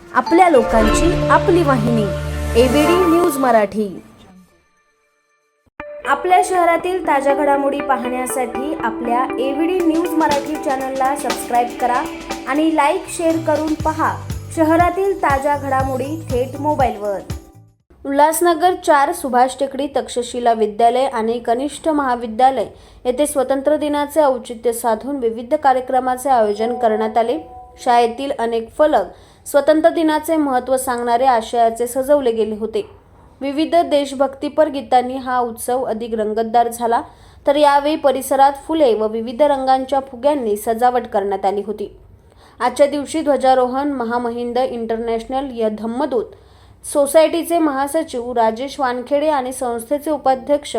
आपल्या लोकांची आपली वाहिनी एबीडी न्यूज मराठी. आपल्या शहरातील ताज्या घडामोडी पाहण्यासाठी आपल्या एबीडी न्यूज मराठी चॅनलला सबस्क्राईब करा आणि लाईक शेअर करून पहा शहरातील ताज्या घडामोडी थेट मोबाईलवर. उल्हासनगर चार सुभाष टेकडी तक्षशिला विद्यालय आणि कनिष्ठ महाविद्यालय येथे स्वतंत्र दिनाचे औचित्य साधून विविध कार्यक्रमाचे आयोजन करण्यात आले. शाळेतील अनेक फलक स्वतंत्र दिनाचे महत्त्व सांगणारे आशयाचे सजवले गेले होते. विविध देशभक्तीपर गीतांनी हा उत्सव अधिक रंगतदार झाला तर यावेळी परिसरात फुले व विविध रंगांच्या फुग्यांनी सजावट करण्यात आली होती. आजच्या दिवशी ध्वजारोहण महामहिंद इंटरनॅशनल य धम्मदूत सोसायटीचे महासचिव राजेश वानखेडे आणि संस्थेचे उपाध्यक्ष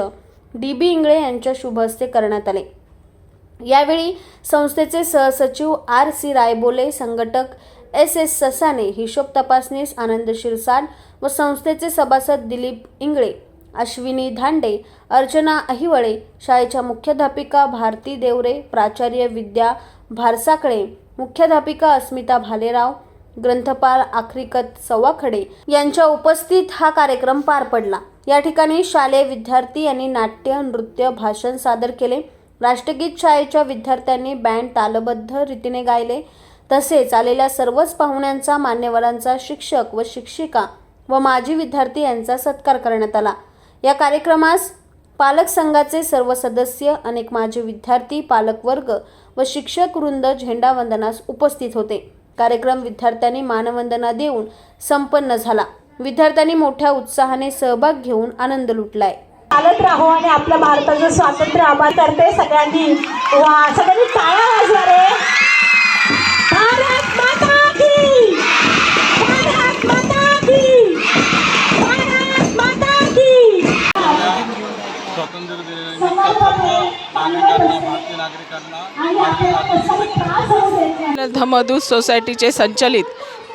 डी बी इंगळे यांच्या शुभ हस्ते करण्यात आले. यावेळी संस्थेचे सहसचिव आर सी रायबोले संघटक एस एस ससाने हिशोब तपासनीस आनंद शिरसाट व संस्थेचे सभासद दिलीप इंगळे अश्विनी धांडे अर्चना अहिवळे शाळेच्या मुख्याध्यापिका भारती देवरे प्राचार्य विद्या भारसाकळे मुख्याध्यापिका अस्मिता भालेराव ग्रंथपाल आखरीकत सव्वाखडे यांच्या उपस्थित हा कार्यक्रम पार पडला. या ठिकाणी शालेय विद्यार्थी यांनी नाट्य नृत्य भाषण सादर केले. राष्ट्रगीत शाळेच्या विद्यार्थ्यांनी बँड तालबद्ध रीतीने गायले. तसेच आलेल्या सर्वच पाहुण्यांचा मान्यवरांचा शिक्षक व शिक्षिका व माजी विद्यार्थी यांचा सत्कार करण्यात आला. या कार्यक्रमास पालक संघाचे सर्व सदस्य अनेक माजी विद्यार्थी पालकवर्ग व शिक्षक वृंद झेंडावंदनास उपस्थित होते. कार्यक्रम विद्यार्थ्यांनी मानवंदना देऊन संपन्न झाला. विद्यार्थ्यांनी मोठ्या उत्साहाने सहभाग घेऊन आनंद लुटलाय. चालत राहो आणि आपल्या भारताचं स्वातंत्र्य आभार करते सगळ्यांनी. वा सगळ्यांनी टाळ्या वाजवा रे. धमधू सोसायटीचे संचलित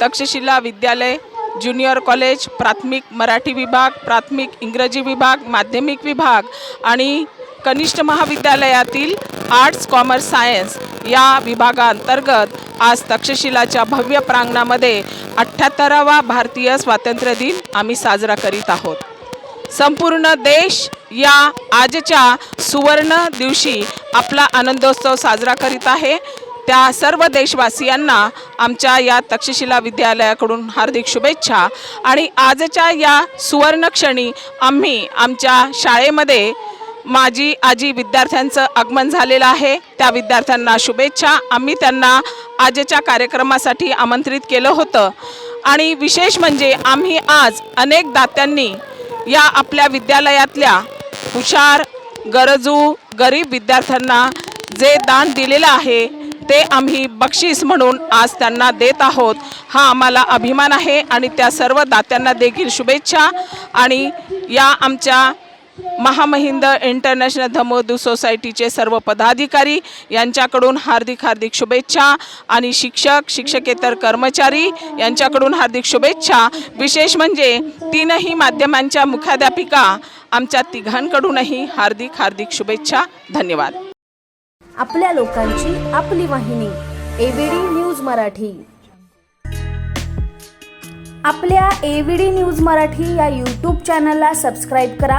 तक्षशिला विद्यालय ज्युनियर कॉलेज प्राथमिक मराठी विभाग प्राथमिक इंग्रजी विभाग माध्यमिक विभाग आणि कनिष्ठ महाविद्यालयातील आर्ट्स कॉमर्स सायन्स या विभागांतर्गत आज तक्षशिलाच्या भव्य प्रांगणामध्ये अठ्ठ्याहत्तरावा भारतीय स्वातंत्र्य दिन आम्ही साजरा करीत आहोत. संपूर्ण देश या आजच्या सुवर्ण दिवशी आपला आनंदोत्सव साजरा करीत आहे. त्या सर्व देशवासियांना आमच्या या तक्षशिला विद्यालयाकडून हार्दिक शुभेच्छा. आणि आजच्या या सुवर्णक्षणी आम्ही आमच्या शाळेमध्ये माझी आजी विद्यार्थ्यांचं आगमन झालेलं आहे. त्या विद्यार्थ्यांना शुभेच्छा. आम्ही त्यांना आजच्या कार्यक्रमासाठी आमंत्रित केलं होतं. आणि विशेष म्हणजे आम्ही आज अनेक दात्यांनी या आपल्या विद्यालयातल्या हुशार गरजू गरीब विद्यार्थ्यांना जे दान दिलेलं आहे ते आम्ही बक्षीस म्हणून आज त्यांना देत आहोत. हा आम्हाला अभिमान आहे आणि त्या सर्व दात्यांना देखील शुभेच्छा. आणि या आमच्या महामहिंद इंटरनॅशनल धमोदू सोसायटीचे सर्व पदाधिकारी यांच्याकडून हार्दिक हार्दिक शुभेच्छा आणि शिक्षक शिक्षकेतर कर्मचारी यांच्याकडून हार्दिक शुभेच्छा. विशेष म्हणजे तीनही माध्यमांच्या मुख्याध्यापिका आमच्या तिघांकडूनही हार्दिक हार्दिक शुभेच्छा. धन्यवाद. आपल्या लोकांची आपली वाहिनी एबीडी न्यूज मराठी. आपल्या एबीडी न्यूज मराठी या यूट्यूब चॅनलला सबस्क्राईब करा.